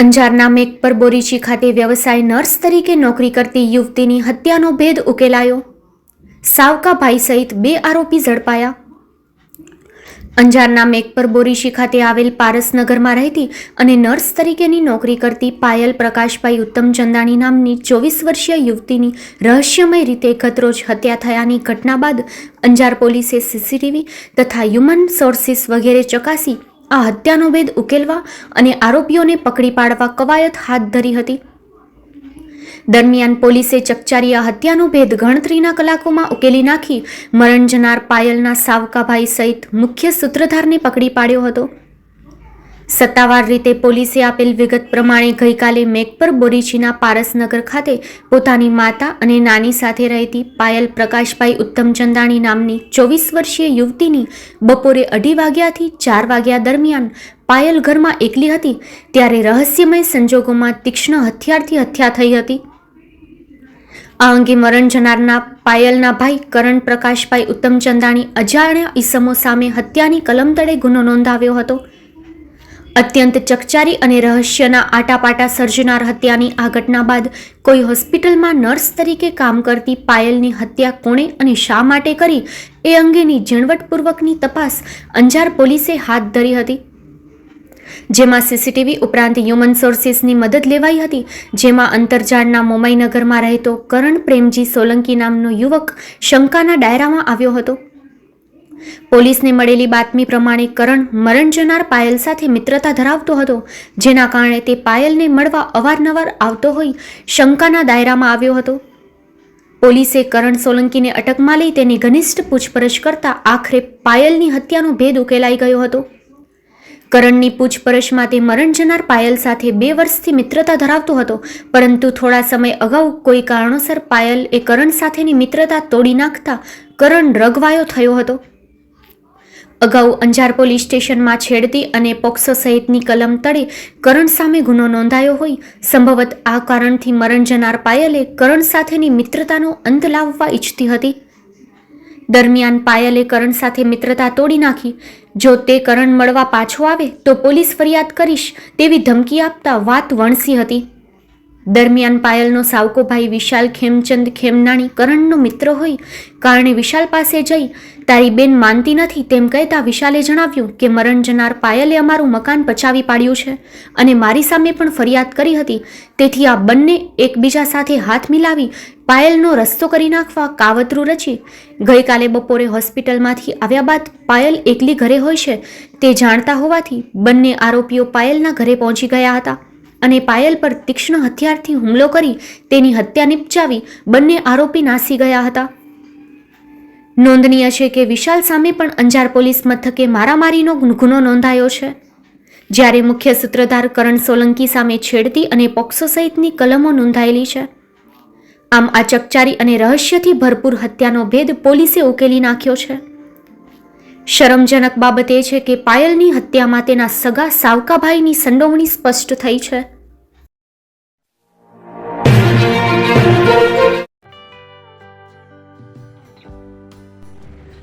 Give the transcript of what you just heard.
અંજારના મેકપર બોરીચી ખાતે વ્યવસાય નર્સ તરીકે નોકરી કરતી યુવતીની હત્યાનો ભેદ ઉકેલાયો. સાવકાભાઈ સહિત બે આરોપી ઝડપાયા. અંજારના મેકપર બોરીશી ખાતે આવેલ પારસનગરમાં રહેતી અને નર્સ તરીકેની નોકરી કરતી પાયલ પ્રકાશભાઈ ઉત્તમ ચંદાણી નામની ચોવીસ વર્ષીય યુવતીની રહસ્યમય રીતે ગતરોજ હત્યા થયાની ઘટના બાદ અંજાર પોલીસે સીસીટીવી તથા હ્યુમન સોર્સિસ વગેરે ચકાસી આ હત્યાનો ભેદ ઉકેલવા અને આરોપીઓને પકડી પાડવા કવાયત હાથ ધરી હતી. દરમિયાન પોલીસે ચકચારી આ હત્યાનો ભેદ ગણતરીના કલાકોમાં ઉકેલી નાખી મરણ જનાર પાયલના સાવકાભાઈ સહિત મુખ્ય સૂત્રધારને પકડી પાડ્યો હતો. સત્તાવાર રીતે પોલીસે આપેલ વિગત પ્રમાણે ગઈકાલે મેઘપર બોરીચીના પારસનગર ખાતે પોતાની માતા અને નાની સાથે રહેતી પાયલ પ્રકાશભાઈ ઉત્તમ ચંદાણી નામની ચોવીસ વર્ષીય યુવતીની બપોરે અઢી વાગ્યાથી ચાર વાગ્યા દરમિયાન પાયલ ઘરમાં એકલી હતી, ત્યારે રહસ્યમય સંજોગોમાં તીક્ષ્ણ હથિયારથી હત્યા થઈ હતી. આ અંગે મરણ જનારના પાયલના ભાઈ કરણ પ્રકાશભાઈ ઉત્તમ ચંદાણી અજાણ્યા ઈસમો સામે હત્યાની કલમ તળે ગુનો નોંધાવ્યો હતો. અત્યંત ચકચારી અને રહસ્યના આટાપાટા સર્જનાર હત્યાની આ ઘટના બાદ કોઈ હોસ્પિટલમાં નર્સ તરીકે કામ કરતી પાયલની હત્યા કોણે અને શા માટે કરી એ અંગેની ઝીણવટપૂર્વકની તપાસ અંજાર પોલીસે હાથ ધરી હતી. જેમાં સીસીટીવી ઉપરાંત હ્યુમન સોર્સિસની મદદ લેવાઈ હતી, જેમાં અંતરજાળના મોમાઈનગરમાં રહેતો કરણ પ્રેમજી સોલંકી નામનો યુવક શંકાના ડાયરામાં આવ્યો હતો. પોલીસને મળેલી બાતમી પ્રમાણે કરણ મરણ જનાર પાયલ સાથે મિત્રતા ધરાવતો હતો, જેના કારણે તે પાયલને મળવા અવારનવાર આવતો હોઈ શંકાના દાયરામાં આવ્યો હતો. પોલીસે કરણ સોલંકીને અટકમાં લઈ તેની ઘનિષ્ઠ પૂછપરછ કરતા આખરે પાયલની હત્યાનો ભેદ ઉકેલાઈ ગયો હતો. કરણની પૂછપરછમાં તે મરણ જનાર પાયલ સાથે બે વર્ષથી મિત્રતા ધરાવતો હતો, પરંતુ થોડા સમય અગાઉ કોઈ કારણોસર પાયલ એ કરણ સાથેની મિત્રતા તોડી નાખતા કરણ રગવાયો થયો હતો. અગાઉ અંજાર પોલીસ સ્ટેશનમાં છેડતી અને પોક્સો સહિતની કલમ તળે કરણ સામે ગુનો નોંધાયો હોય, સંભવત આ કારણથી મરણ જનાર પાયલે કરણ સાથેની મિત્રતાનો અંત લાવવા ઈચ્છતી હતી. દરમિયાન પાયલે કરણ સાથે મિત્રતા તોડી નાખી. જો તે કરણ મળવા પાછો આવે તો પોલીસ ફરિયાદ કરીશ તેવી ધમકી આપતા વાત વણસી હતી. દરમિયાન પાયલનો સાવકો ભાઈ વિશાલ ખેમચંદ ખેમનાણી કરણનો મિત્ર હોય, કારણે વિશાલ પાસે જઈ તારી બેન માનતી નથી તેમ કહેતા વિશાલે જણાવ્યું કે મરણ જનાર પાયલે અમારું મકાન પચાવી પાડ્યું છે અને મારી સામે પણ ફરિયાદ કરી હતી. તેથી આ બંને એકબીજા સાથે હાથ મિલાવી પાયલનો રસ્તો કરી નાખવા કાવતરું રચી ગઈકાલે બપોરે હોસ્પિટલમાંથી આવ્યા બાદ પાયલ એકલી ઘરે હોય છે તે જાણતા હોવાથી બંને આરોપીઓ પાયલના ઘરે પહોંચી ગયા હતા અને પાયલ પર તીક્ષ્ણ હથિયારથી હુમલો કરી તેની હત્યા નિપજાવી બંને આરોપી નાસી ગયા હતા. નોંધનીય છે કે વિશાલ સામે પણ અંજાર પોલીસ મથકે મારામારીનો ગુનો નોંધાયો છે. જ્યારે મુખ્ય સૂત્રધાર કરણ સોલંકી સામે છેડતી અને પોક્સો સહિતની કલમો નોંધાયેલી છે. આમ આ ચકચારી અને રહસ્યથી ભરપૂર હત્યાનો ભેદ પોલીસે ઉકેલી નાખ્યો છે. શરમજનક બાબત એ છે કે પાયલની હત્યામાં તેના સગા સાવકાભાઈની સંડોવણી સ્પષ્ટ થઈ છે.